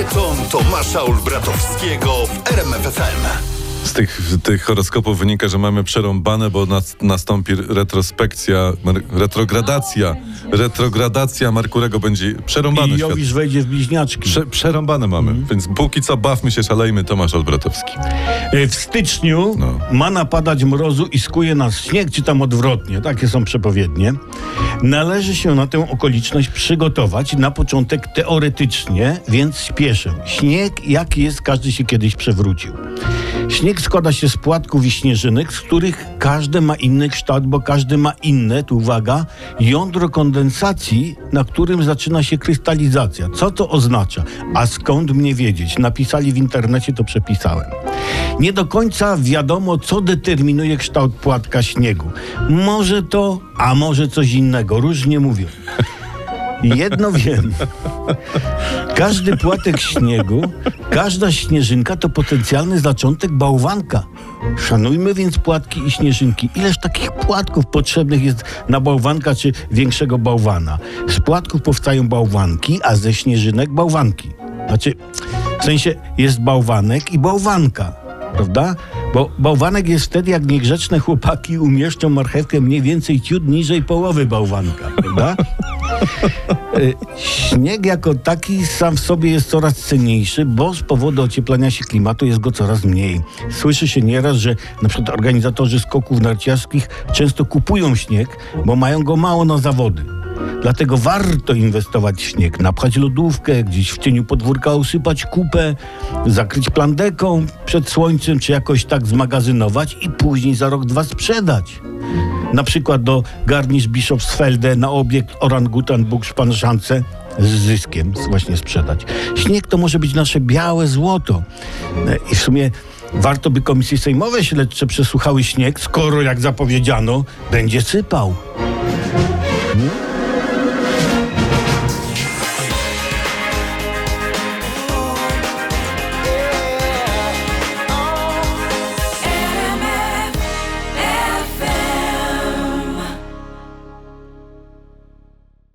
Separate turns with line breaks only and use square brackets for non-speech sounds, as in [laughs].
Wieczą Tomasza Olbratowskiego w RMFFM.
Z tych, tych horoskopów wynika, że mamy przerąbane, bo nas, nastąpi retrospekcja, retrogradacja. Retrogradacja Merkurego będzie przerąbane.
I
świat.
Jowisz wejdzie w bliźniaczki.
Prze, przerąbane mamy, więc póki co bawmy się, szalejmy, Tomasz Olbratowski.
E, W styczniu
No.
ma napadać mrozu i skuje nas śnieg, czy tam odwrotnie, takie są przepowiednie. Należy się na tę okoliczność przygotować na początek teoretycznie, więc spieszę. Śnieg, jaki jest, każdy się kiedyś przewrócił. Śnieg składa się z płatków i śnieżynek, z których każde ma inny kształt, bo każdy ma inne, tu uwaga, jądro kondensacji, na którym zaczyna się krystalizacja. Co to oznacza? A skąd mnie wiedzieć? Napisali w internecie, to przepisałem. Nie do końca wiadomo, co determinuje kształt płatka śniegu. Może to, a może coś innego. Różnie mówią. Jedno wiem. Każdy płatek śniegu, każda śnieżynka to potencjalny zaczątek bałwanka. Szanujmy więc płatki i śnieżynki. Ileż takich płatków potrzebnych jest na bałwanka czy większego bałwana? Z płatków powstają bałwanki, a ze śnieżynek bałwanki. Znaczy, w sensie jest bałwanek i bałwanka, prawda? Bo bałwanek jest wtedy, jak niegrzeczne chłopaki umieszczą marchewkę mniej więcej ciut niżej połowy bałwanka, prawda? [laughs] Y, Śnieg jako taki sam w sobie jest coraz cenniejszy, bo z powodu ocieplania się klimatu jest go coraz mniej. Słyszy się nieraz, że na przykład organizatorzy skoków narciarskich często kupują śnieg, bo mają go mało na zawody. Dlatego warto inwestować w śnieg, napchać lodówkę, gdzieś w cieniu podwórka usypać kupę, zakryć plandeką przed słońcem, czy jakoś tak zmagazynować i później za rok, dwa sprzedać. Na przykład do Garnisz Bischofsfelde na obiekt Orangutan Buchspanszance z zyskiem właśnie sprzedać. Śnieg to może być nasze białe złoto. E, I w sumie warto by komisje sejmowe śledcze przesłuchały śnieg, skoro jak zapowiedziano, będzie sypał. Hmm?